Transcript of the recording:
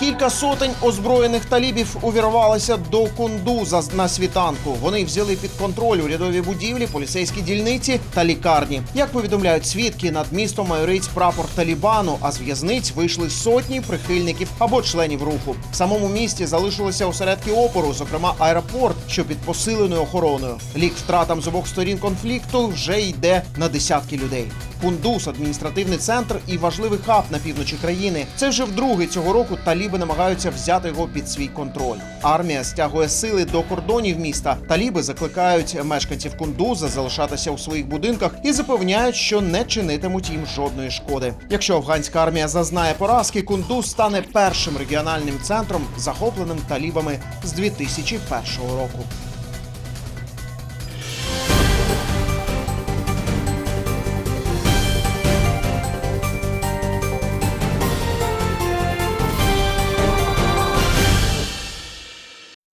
Кілька сотень озброєних талібів увірвалися до Кундуза на світанку. Вони взяли під контроль урядові будівлі, поліцейські дільниці та лікарні. Як повідомляють свідки, над містом майорить прапор Талібану, а з в'язниць вийшли сотні прихильників або членів руху. В самому місті залишилися осередки опору, зокрема аеропорт, що під посиленою охороною. Лік втратам з обох сторін конфлікту вже йде на десятки людей. Кундуз адміністративний центр і важливий хаб на півночі країни. Це вже вдруге цього року таліби намагаються взяти його під свій контроль. Армія стягує сили до кордонів міста. Таліби закликають мешканців Кундуза залишатися у своїх будинках і запевняють, що не чинитимуть їм жодної шкоди. Якщо афганська армія зазнає поразки, Кундуз стане першим регіональним центром, захопленим талібами з 2001 року.